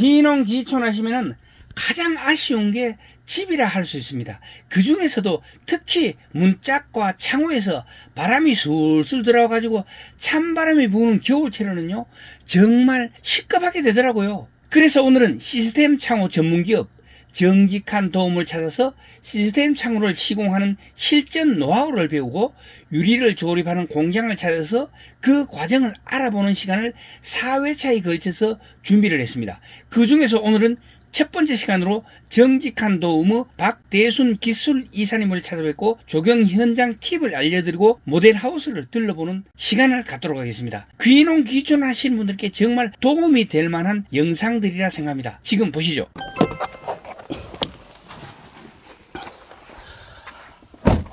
기농 기촌 하시면은 가장 아쉬운 게 집이라 할 수 있습니다. 그 중에서도 특히 문짝과 창호에서 바람이 술술 들어와가지고 찬바람이 부는 겨울철에는요, 정말 시급하게 되더라고요. 그래서 오늘은 시스템 창호 전문기업 정직한 도움을 찾아서 시스템 창호를 시공하는 실전 노하우를 배우고 유리를 조립하는 공장을 찾아서 그 과정을 알아보는 시간을 4회차에 걸쳐서 준비를 했습니다. 그 중에서 오늘은 첫 번째 시간으로 정직한 도움의 박대순 기술 이사님을 찾아뵙고 조경 현장 팁을 알려드리고 모델 하우스를 들러보는 시간을 갖도록 하겠습니다. 귀농 귀촌 하시는 분들께 정말 도움이 될 만한 영상들이라 생각합니다. 지금 보시죠.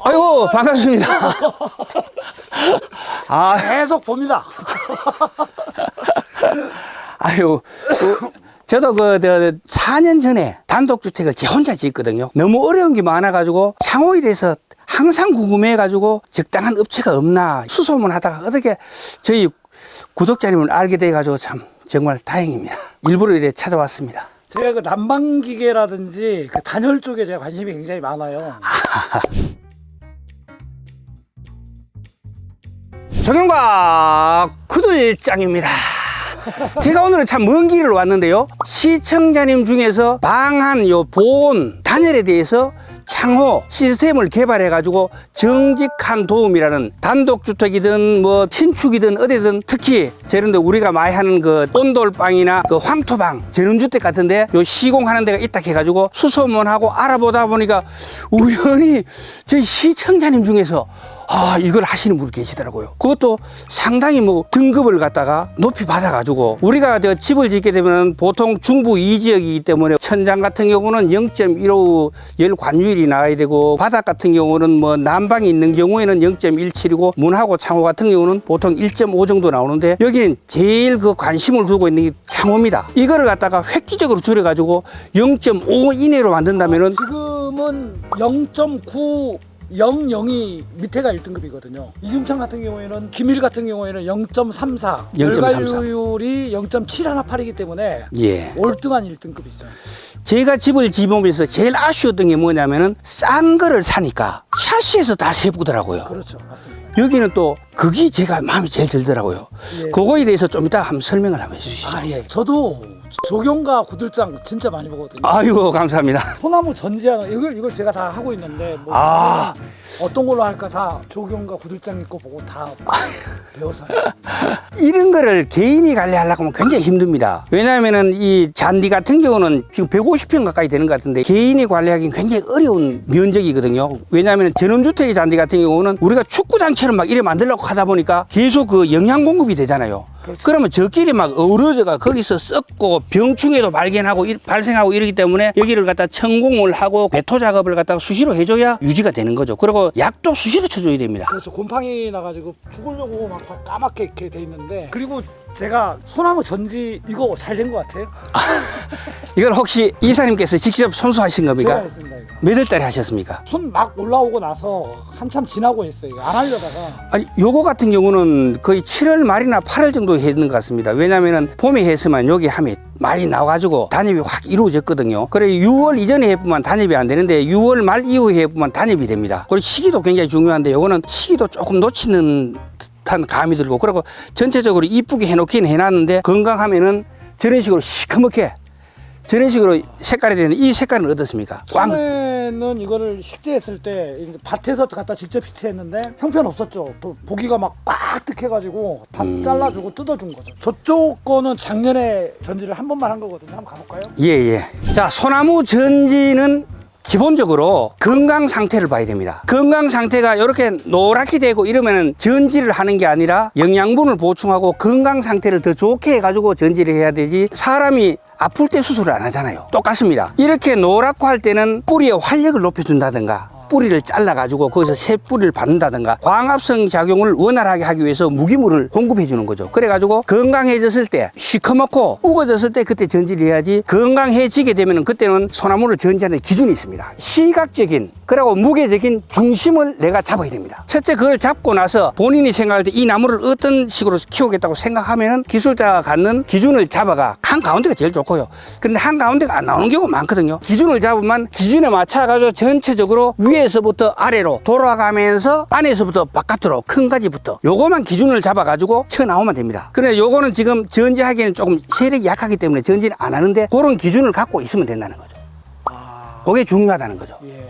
아이고 반갑습니다. 아, 계속 봅니다. 아유, 그, 저도 그, 저, 4년 전에 단독주택을 제 혼자 짓거든요. 너무 어려운 게 많아가지고 창호에 대해서 항상 궁금해가지고 적당한 업체가 없나 수소문 하다가 어떻게 저희 구독자님을 알게 돼가지고 참 정말 다행입니다. 일부러 이래 찾아왔습니다. 제가 그 난방기계라든지 그 단열 쪽에 제가 관심이 굉장히 많아요. 정영과 구들장입니다. 제가 오늘은 참 먼 길을 왔는데요. 시청자님 중에서 방한 요 보온 단열에 대해서 창호 시스템을 개발해 가지고 정직한 도움이라는 단독주택이든 뭐 신축이든 어디든 특히 저런데 우리가 많이 하는 그 온돌방이나 그 황토방 전원주택 같은데 요 시공하는 데가 있다 해 가지고 수소문하고 알아보다 보니까 우연히 저희 시청자님 중에서 아, 이걸 하시는 분이 계시더라고요. 그것도 상당히 뭐 등급을 갖다가 높이 받아가지고 우리가 저 집을 짓게 되면 보통 중부 이 지역이기 때문에 천장 같은 경우는 0.15 열 관유율이 나와야 되고 바닥 같은 경우는 뭐 난방이 있는 경우에는 0.17이고 문하고 창호 같은 경우는 보통 1.5 정도 나오는데 여기는 제일 그 관심을 두고 있는 게 창호입니다. 이거를 갖다가 획기적으로 줄여가지고 0.5 이내로 만든다면은 지금은 0.9 00이 밑에가 1등급이거든요. 이중창 같은 경우에는 기밀 같은 경우에는 0.34, 0.34. 열관율이 0.718이기 때문에 예. 월등한 1등급이죠. 제가 집을 지으면서 제일 아쉬웠던 게 뭐냐면은 싼 거를 사니까 샤시에서 다 세부더라고요. 그렇죠, 맞습니다. 여기는 또 그게 제가 마음에 제일 들더라고요. 예. 그거에 대해서 좀 이따 한번 설명을 한번 해주시죠. 아 예, 저도 조경과 구들장 진짜 많이 보거든요. 아이고 감사합니다. 소나무 전지하는 이걸 이걸 제가 다 하고 있는데 뭐 아. 어떤 걸로 할까 다 조경과 구들장 있고 보고 다 배워서 이런 거를 개인이 관리하려고 하면 굉장히 힘듭니다. 왜냐하면은 이 잔디 같은 경우는 지금 150평 가까이 되는 것 같은데 개인이 관리하기는 굉장히 어려운 면적이거든요. 왜냐하면 전원주택의 잔디 같은 경우는 우리가 축구장처럼 막 이래 만들려고 하다 보니까 계속 그 영양 공급이 되잖아요. 그러면 저끼리 막 어우러져가 거기서 썩고 병충해도 발견하고 이- 발생하고 이러기 때문에 여기를 갖다 천공을 하고 배토 작업을 갖다가 수시로 해줘야 유지가 되는 거죠. 그리고 약도 수시로 쳐줘야 됩니다. 그래서 곰팡이 나가지고 죽으려고 막 다 까맣게 이렇게 돼 있는데 그리고 제가 소나무 전지 이거 잘 된 것 같아요. 이걸 혹시 이사님께서 직접 손수하신 제가 겁니까? 했습니다 이거. 몇 월 달에 하셨습니까? 손막 올라오고 나서 한참 지나고 있어요. 이거 안 하려다가 아니, 요거 같은 경우는 거의 7월 말이나 8월 정도 했는 것 같습니다. 왜냐면은 봄에 했으면 여기 함이 많이 나와가지고 단엽이 확 이루어졌거든요. 그래 6월 이전에 해보면 단엽이 안 되는데 6월 말 이후에 해보면 단엽이 됩니다. 그리고 시기도 굉장히 중요한데 요거는 시기도 조금 놓치는 듯한 감이 들고 그리고 전체적으로 이쁘게 해놓긴 해놨는데 건강하면은 저런 식으로 시커멓게 저런 식으로 색깔이 되는 이 색깔은 어떻습니까? 꽝 처음에 는 이거를 식재했을 때 밭에서 갖다 직접 식재했는데 형편 없었죠. 또 보기가 막 빡득해가지고 다 음. 잘라주고 뜯어준 거죠. 저쪽 거는 작년에 전지를 한 번만 한 거거든요. 한번 가볼까요? 예, 예. 자, 소나무 전지는 기본적으로 건강 상태를 봐야 됩니다. 건강 상태가 이렇게 노랗게 되고 이러면은 전지를 하는 게 아니라 영양분을 보충하고 건강 상태를 더 좋게 해가지고 전지를 해야 되지 사람이 아플 때 수술을 안 하잖아요. 똑같습니다. 이렇게 노랗고 할 때는 뿌리의 활력을 높여준다든가 뿌리를 잘라가지고 거기서 새 뿌리를 받는다든가 광합성 작용을 원활하게 하기 위해서 무기물을 공급해 주는 거죠. 그래가지고 건강해졌을 때 시커멓고 우거졌을 때 그때 전지를 해야지 건강해지게 되면 그때는 소나무를 전지하는 기준이 있습니다. 시각적인 그리고 무게적인 중심을 내가 잡아야 됩니다. 첫째 그걸 잡고 나서 본인이 생각할 때 이 나무를 어떤 식으로 키우겠다고 생각하면은 기술자가 갖는 기준을 잡아가 한 가운데가 제일 좋고요. 그런데 한 가운데가 안 나오는 경우가 많거든요. 기준을 잡으면 기준에 맞춰가지고 전체적으로 위에 서부터 아래로 돌아가면서 안에서부터 바깥으로 큰 가지부터 요거만 기준을 잡아 가지고 쳐 나오면 됩니다. 그런데 요거는 지금 전지하기에는 조금 세력이 약하기 때문에 전지는 안 하는데 그런 기준을 갖고 있으면 된다는 거죠. 아, 그게 중요하다는 거죠. 예.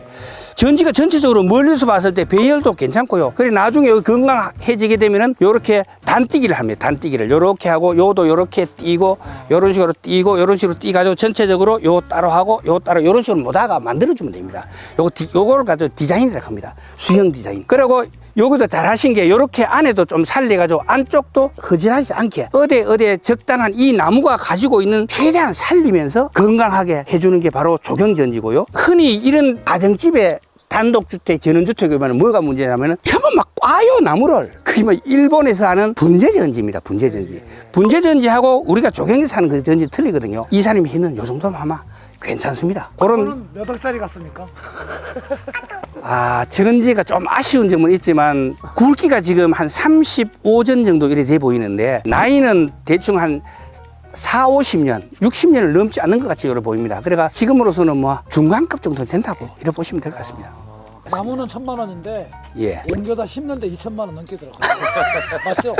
전지가 전체적으로 멀리서 봤을 때 배열도 괜찮고요. 그래 나중에 여기 건강해지게 되면은 요렇게 단뛰기를 합니다. 단뛰기를 요렇게 하고 요도 요렇게 띄고 요런 식으로 띄고 요런 식으로 띄가지고 전체적으로 요 따로 하고 요 따로 요런 식으로 모다가 만들어주면 됩니다. 요거 디, 요거를 가지고 디자인이라고 합니다. 수형 디자인. 그리고 여기도 잘 하신 게 요렇게 안에도 좀 살려가지고 안쪽도 허전하지 않게 어디 어디에 적당한 이 나무가 가지고 있는 최대한 살리면서 건강하게 해주는 게 바로 조경전지고요. 흔히 이런 가정집에 단독주택, 전원주택에 보면 뭐가 문제냐면은 전부 막 꽈요, 나무를. 그게 뭐 일본에서 하는 분재전지입니다, 분재전지. 분재전지하고 우리가 조경에서 하는 그 전지 틀리거든요. 이 사람이 했는 요 정도면 아마 괜찮습니다. 그런 몇 억짜리 같습니까? 아, 전지가 좀 아쉬운 점은 있지만 굵기가 지금 한 35전 정도 이래 돼 보이는데 나이는 대충 한 4, 50년, 60년을 넘지 않는 것 같이 보입니다. 그래가 지금으로서는 뭐 중간급 정도 된다고 이렇게 보시면 될 것 같습니다. 나무는 천만 원인데 예. 옮겨다 심는데 2천만 원 넘게 들어가요. 맞죠?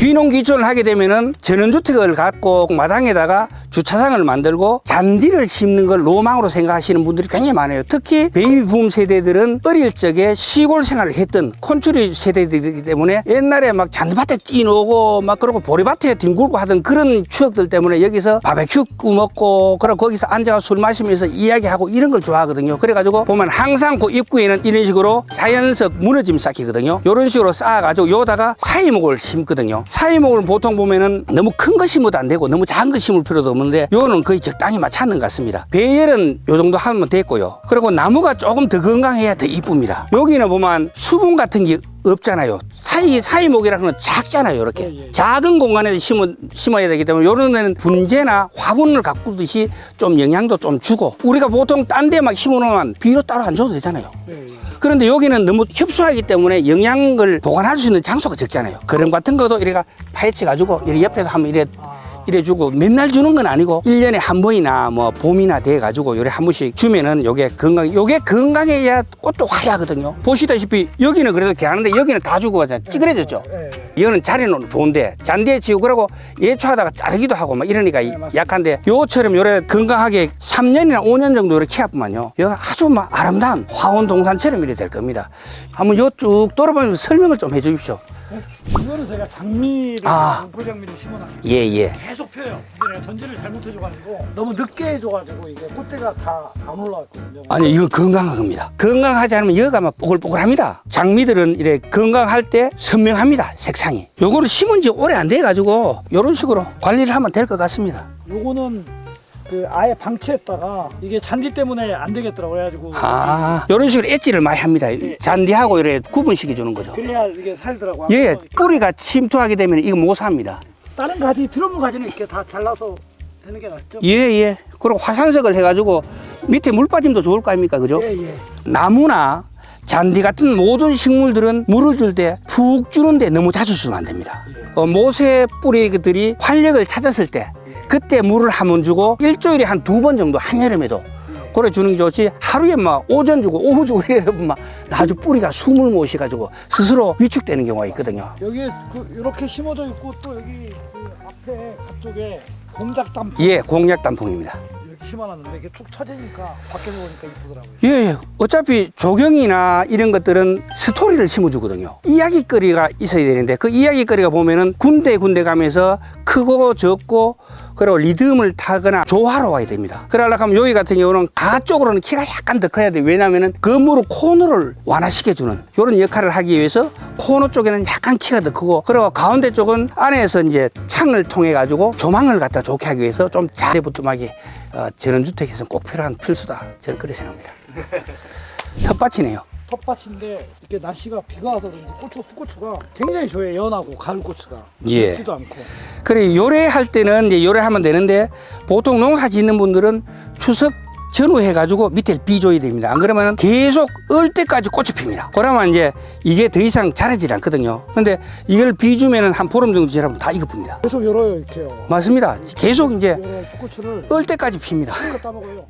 귀농 귀촌을 하게 되면은 전원주택을 갖고 마당에다가 주차장을 만들고 잔디를 심는 걸 로망으로 생각하시는 분들이 굉장히 많아요. 특히 베이비 붐 세대들은 어릴 적에 시골 생활을 했던 콘추리 세대들이기 때문에 옛날에 막 잔디밭에 뛰노고 막 그러고 보리밭에 뒹굴고 하던 그런 추억들 때문에 여기서 바베큐 구워 먹고 그리고 거기서 앉아서 술 마시면서 이야기하고 이런 걸 좋아하거든요. 그래가지고 보면 항상 그 입구에는 이런 식으로 자연석 무너짐 쌓기거든요. 이런 식으로 쌓아가지고 요다가 사이목을 심거든요. 사이목을 보통 보면은 너무 큰 거 심어도 안 되고 너무 작은 거 심을 필요도 없는데 요는 거의 적당히 맞췄는 것 같습니다. 배열은 요 정도 하면 됐고요. 그리고 나무가 조금 더 건강해야 더 이쁩니다. 여기는 보면 수분 같은 게 없잖아요. 사이 사이목이라는 건 작잖아요. 이렇게 예, 예. 작은 공간에 심어 심어야 되기 때문에 요런 데는 분재나 화분을 가꾸듯이 좀 영향도 좀 주고 우리가 보통 딴 데 막 심어놓으면 비료 따로 안 줘도 되잖아요. 예, 예. 그런데 여기는 너무 협소하기 때문에 영양을 보관할 수 있는 장소가 적잖아요. 그런 같은 것도 이래가 파헤쳐 가지고 이래 옆에서 한번 이래 이래 주고 맨날 주는 건 아니고 일년에한 번이나 뭐 봄이나 돼 가지고 요래 한 번씩 주면은 요게 건강 요게 건강해야 꽃도 화려하거든요. 보시다시피 여기는 그래도 괜찮은데 여기는 다 주고 그냥 찌그러졌죠. 이거는 자리는 좋은데 잔디에 지고 그러고 예초하다가 자르기도 하고 막 이러니까 이- 맞습니다. 약한데 요처럼 요래 건강하게 3년이나 5년 정도 이렇게 키워보면요. 여가 아주 막 아름다운 화원 동산처럼 이래 될 겁니다. 한번 요 쭉 돌아보면서 설명을 좀 해주십시오 이거는 제가 장미를 아. 우장미를 심어놨어요. 예 예 계속 펴요. 근데 내가 전지를 잘못 해줘가지고 너무 늦게 해줘가지고 이게 꽃대가 다 안 올라왔거든요. 아니 이거 건강한 겁니다 건강하지 않으면 여가 막 뽀글뽀글합니다 장미들은 이래 건강할 때 선명합니다 색상이 요거를 심은 지 오래 안 돼 가지고 요런 식으로 관리를 하면 될 것 같습니다 요거는 그 아예 방치했다가 이게 잔디 때문에 안 되겠더라고 그래가지고 아 요런 식으로 엣지를 많이 합니다 잔디하고 이래 구분시켜 주는 거죠 그래야 이게 살더라고. 예, 뿌리가 침투하게 되면 이거 못 삽니다. 다른 가지 필요 없는 가지는 이렇게 다 잘라서 되는 게 낫죠. 예, 예. 그리고 화산석을 해가지고 밑에 물 빠짐도 좋을 거 아닙니까? 그죠? 예, 예. 나무나 잔디 같은 모든 식물들은 물을 줄 때 푹 주는데 너무 자주 주면 안 됩니다. 어, 모세 뿌리들이 활력을 찾았을 때 그때 물을 한 번 주고 일주일에 한 두 번 정도 한여름에도 그래 주는 게 좋지 하루에 막 오전 주고 오후 주고 이러면 막 아주 뿌리가 숨을 못 쉬가지고 스스로 위축되는 경우가 있거든요. 여기 그 이렇게 심어져 있고 또 여기 그 앞에 앞쪽에 공작담 예, 공약 단풍입니다. 이렇게 심어놨는데 이게 툭 쳐지니까 밖에서 보니까 이쁘더라고요. 예, 예. 어차피 조경이나 이런 것들은 스토리를 심어주거든요. 이야기거리가 있어야 되는데 그 이야기거리가 보면은 군데 군데 가면서 크고 적고 그리고 리듬을 타거나 조화로워야 됩니다. 그러려고 하면 여기 같은 경우는 가 쪽으로는 키가 약간 더 커야 돼요. 왜냐하면 그물로 코너를 완화시켜주는 이런 역할을 하기 위해서 코너 쪽에는 약간 키가 더 크고 그리고 가운데 쪽은 안에서 이제 창을 통해 가지고 조망을 갖다 좋게 하기 위해서 좀 자리부뚜막이 어, 전원주택에서는 꼭 필요한 필수다. 저는 그렇게 생각합니다. 텃밭이네요. 텃밭인데 이렇게 날씨가 비가 와서 그런지 고추 풋고추가 굉장히 좋아요. 연하고 가을 고추가 예. 맵지도 않고. 그래 요래할 때는 이제 요래하면 되는데 보통 농사 짓는 분들은 추석 전후 해가지고 밑에 비줘야 됩니다. 안 그러면 계속 얼 때까지 꽃이 핍니다. 그러면 이제 이게 더 이상 자라질 않거든요. 근데 이걸 비주면은 한 보름 정도 지나면 다 익어봅니다. 계속 열어요 이렇게요. 맞습니다. 계속 이제 열어 풋고추를 얼 때까지 핍니다. 따먹어요.